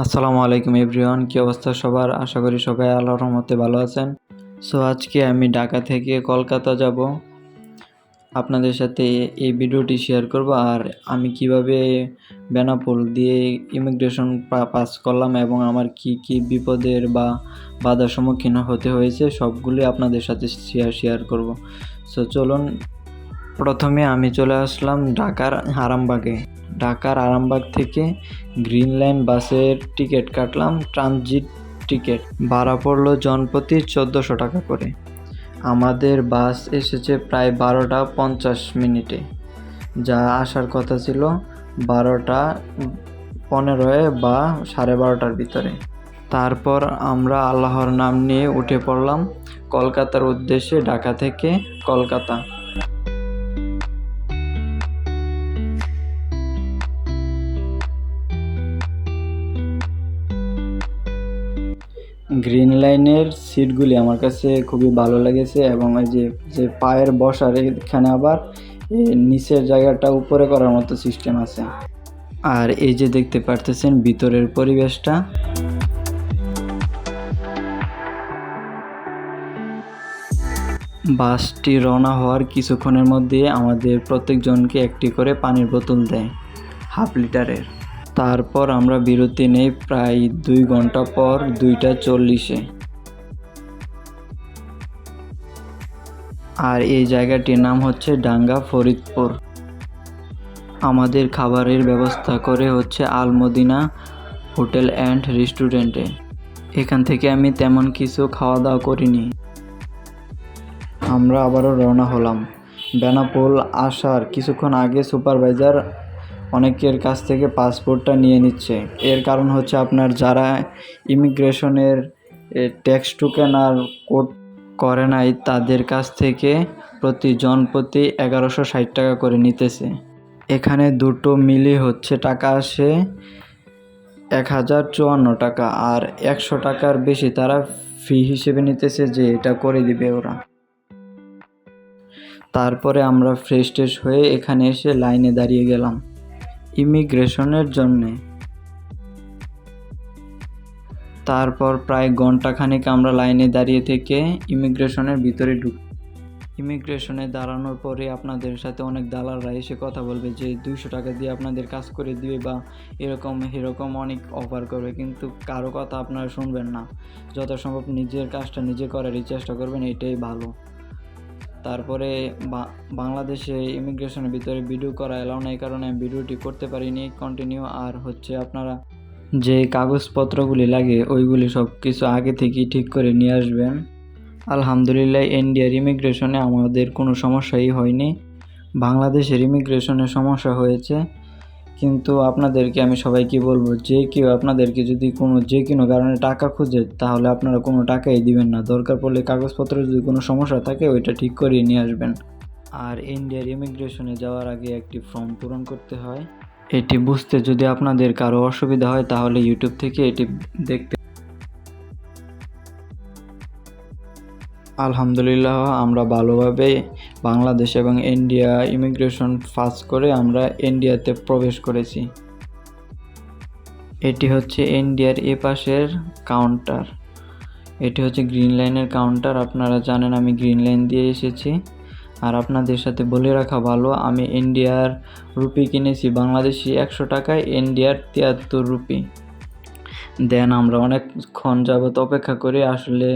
আসসালামু আলাইকুম এভরিওয়ান, কী অবস্থা সবার? আশা করি সবাই আল্লাহর রহমতে ভালো আছেন। সো আজকে আমি ঢাকা থেকে কলকাতা যাব। আপনাদের সাথে এই ভিডিওটি শেয়ার করব আর আমি কীভাবে বেনাপোল দিয়ে ইমিগ্রেশন পাস করলাম এবং আমার কি কি বিপদের বা বাধার সম্মুখীন হতে হয়েছে সবগুলি আপনাদের সাথে শেয়ার শেয়ার করব। সো চলুন, প্রথমে আমি চলে আসলাম ঢাকার আরামবাগে ঢাকার আরামবাগ থেকে গ্রিন লাইন বাসের টিকিট কাটলাম, ট্রানজিট টিকিট। ভাড়া পড়ল জনপ্রতি চোদ্দোশো টাকা করে। আমাদের বাস এসেছে প্রায় বারোটা পঞ্চাশ মিনিটে। যা আসার কথা ছিল বারোটা পনেরোয় বা সাড়ে বারোটার ভিতরে। তারপর আমরা আল্লাহর নাম নিয়ে উঠে পড়লাম কলকাতার উদ্দেশ্যে ঢাকা থেকে কলকাতা। গ্রিন লাইনের সিটগুলি আমার কাছে খুবই ভালো লেগেছে এবং এই যে যে পায়ের বসার এখানে আবার নিচের জায়গাটা উপরে করার মতো সিস্টেম আছে। আর এই যে দেখতে পারতেছেন ভিতরের পরিবেশটা। বাসটি রওনা হওয়ার কিছুক্ষণের মধ্যে আমাদের প্রত্যেকজনকে একটি করে পানির বোতল দেয়, হাফ লিটারের। তারপর আমরা বিরতি নেই প্রায় দুই ঘণ্টা পর দুইটা চল্লিশে। আর এই জায়গাটির নাম হচ্ছে ডাঙ্গা ফরিদপুর। আমাদের খাবারের ব্যবস্থা করে হচ্ছে আলমদিনা হোটেল অ্যান্ড রেস্টুরেন্টে। এখান থেকে আমি তেমন কিছু খাওয়া দাওয়া করিনি। আমরা আবারও রওনা হলাম। বেনাপোল আসার কিছুক্ষণ আগে সুপারভাইজার অনেকের কাছ থেকে পাসপোর্টটা নিয়ে নিচ্ছে। এর কারণ হচ্ছে আপনার যারা ইমিগ্রেশনের ট্যাক্স টোকেন আর কোড করে নাই, তাদের কাছ থেকে প্রতি জন প্রতি এগারোশো ষাট টাকা করে নিতেছে। এখানে দুটো মিলে হচ্ছে টাকা আসে এক হাজার চুয়ান্ন টাকা আর একশো টাকার বেশি তারা ফি হিসেবে নিতেছে যে এটা করে দিবে ওরা। তারপরে আমরা ফ্রেশ ট্রেশ হয়ে এখানে এসে লাইনে দাঁড়িয়ে গেলাম। ইমিগ্রেশনের জন্যে। তারপর প্রায় ঘন্টাখানেক আমরা লাইনে দাঁড়িয়ে থেকে ইমিগ্রেশনের ভিতরে ঢুক ইমিগ্রেশনে দাঁড়ানোর পরে আপনাদের সাথে অনেক দালালরা এসে কথা বলবে যে, দুইশো টাকা দিয়ে আপনাদের কাজ করে দিবে বা এরকম এরকম অনেক অফার করবে। কিন্তু কারও কথা আপনারা শুনবেন না। যত সম্ভব নিজের কাজটা নিজে করারই চেষ্টা করবেন, এটাই ভালো। তারপরে বাংলাদেশে ইমিগ্রেশনের ভিতরে ভিডিও করা এলাও না এই কারণে ভিডিওটি করতে পারিনি কন্টিনিউ আর হচ্ছে আপনারা যে কাগজপত্রগুলি লাগে, ওইগুলি সব কিছু আগে থেকেই ঠিক করে নিয়ে আসবেন। আলহামদুলিল্লাহ ইন্ডিয়ার ইমিগ্রেশনে আমাদের কোনো সমস্যাই হয়নি। বাংলাদেশের ইমিগ্রেশনে সমস্যা হয়েছে। কিন্তু আপনাদেরকে আমি সবাইকে বলব, যে কেউ আপনাদেরকে যদি কোনো, যে কোনো কারণে টাকা খুঁজে, তাহলে আপনারা কোনো টাকাই দিবেন না। দরকার পড়লে কাগজপত্র যদি কোনো সমস্যা থাকে, ওইটা ঠিক করিয়ে নিয়ে আসবেন। আর ইন্ডিয়ার ইমিগ্রেশনে যাওয়ার আগে একটি ফর্ম পূরণ করতে হয়। এটি বুঝতে যদি আপনাদের কারও অসুবিধা হয়, তাহলে ইউটিউব থেকে এটি দেখতে আলহামদুলিল্লাহ, আমরা ভালোভাবে বাংলাদেশ এবং ইন্ডিয়া ইমিগ্রেশন পাস করে আমরা ইন্ডিয়াতে প্রবেশ করেছি। এটি হচ্ছে ইন্ডিয়ার এ পাশের কাউন্টার। এটি হচ্ছে গ্রিন লাইনের কাউন্টার। আপনারা জানেন আমি গ্রিন লাইন দিয়ে এসেছি। আর আপনাদের সাথে বলে রাখা ভালো, আমি ইন্ডিয়ার রুপি কিনেছি বাংলাদেশি একশো টাকায়, ইন্ডিয়ার তিয়াত্তর রুপি। দেন আমরা অনেকক্ষণ যাবত অপেক্ষা করে আসলে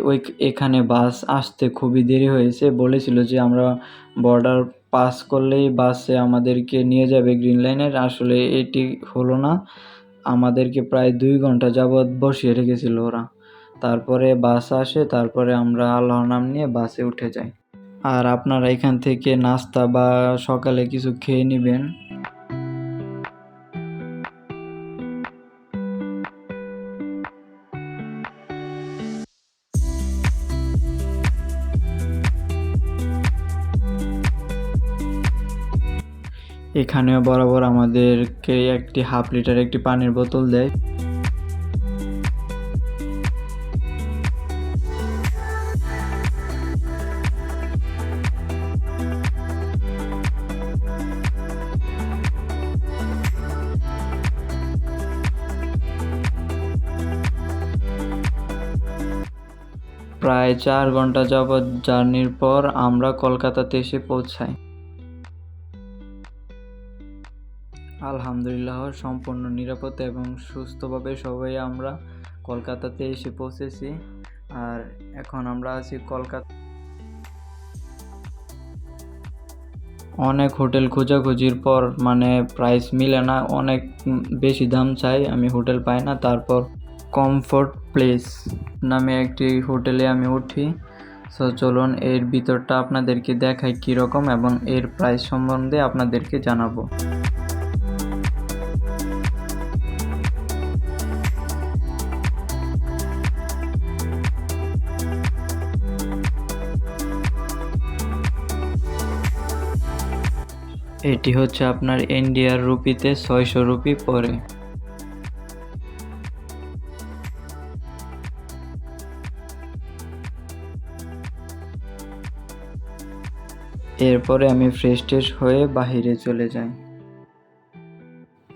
ওই এখানে বাস আসতে খুবই দেরি হয়েছে। বলেছিল যে আমরা বর্ডার পাস করলেই বাসে আমাদেরকে নিয়ে যাবে গ্রিন লাইনের আসলে এটি হলো না। আমাদেরকে প্রায় দুই ঘণ্টা যাবৎ বসিয়ে রেখেছিল ওরা। তারপরে বাস আসে, তারপরে আমরা আল্লাহর নাম নিয়ে বাসে উঠে যাই। আর আপনারা এখান থেকে নাস্তা বা সকালে কিছু খেয়ে নেবেন। এখানেও বরাবর আমাদেরকে একটি হাফ লিটার একটি পানির বোতল দেয়। প্রায় চার ঘণ্টা যাবৎ জার্নির পর আমরা কলকাতাতে এসে পৌঁছাই। আলহামদুলিল্লাহ, সম্পূর্ণ নিরাপদে এবং সুস্থভাবে সবাই আমরা কলকাতাতে এসে পৌঁছেছি। আর এখন আমরা আছি কলকাতা অনেক হোটেল খোঁজাখুঁজির পর মানে প্রাইস মিলে না, অনেক বেশি দাম চাই, আমি হোটেল পাই না। তারপর কমফোর্ট প্লেস নামে একটি হোটেলে আমি উঠি। সো চলুন এর ভিতরটা আপনাদেরকে দেখাই কীরকম এবং এর প্রাইস সম্বন্ধে আপনাদেরকে জানাব। এটি হচ্ছে আপনার ইন্ডিয়ার রুপিতে ছয়শো রুপি পরে। এরপরে আমি ফ্রেশ ট্রেশ হয়ে বাহিরে চলে যাই।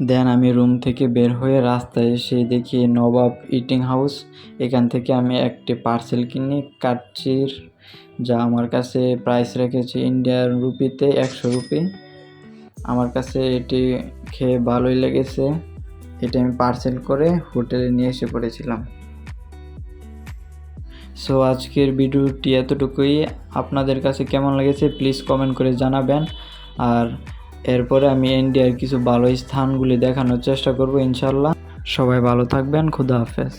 দেন আমি রুম থেকে বের হয়ে রাস্তায় এসে দেখি নবাব ইটিং হাউস। এখান থেকে আমি একটি পার্সেল কিনি কাটছির যা আমার কাছে প্রাইস রেখেছে ইন্ডিয়ান রুপিতে একশো রুপি। আমার কাছে এটি খেয়ে ভালোই লেগেছে। এটা আমি পার্সেল করে হোটেলে নিয়ে এসে পড়েছিলাম। সো আজকের ভিডিওটি এতটুকুই। আপনাদের কাছে কেমন লেগেছে প্লিজ কমেন্ট করে জানাবেন। আর এরপরে আমি ইন্ডিয়ার কিছু ভালো স্থানগুলি দেখানোর চেষ্টা করব ইনশাল্লাহ সবাই ভালো থাকবেন, খুদা হাফেজ।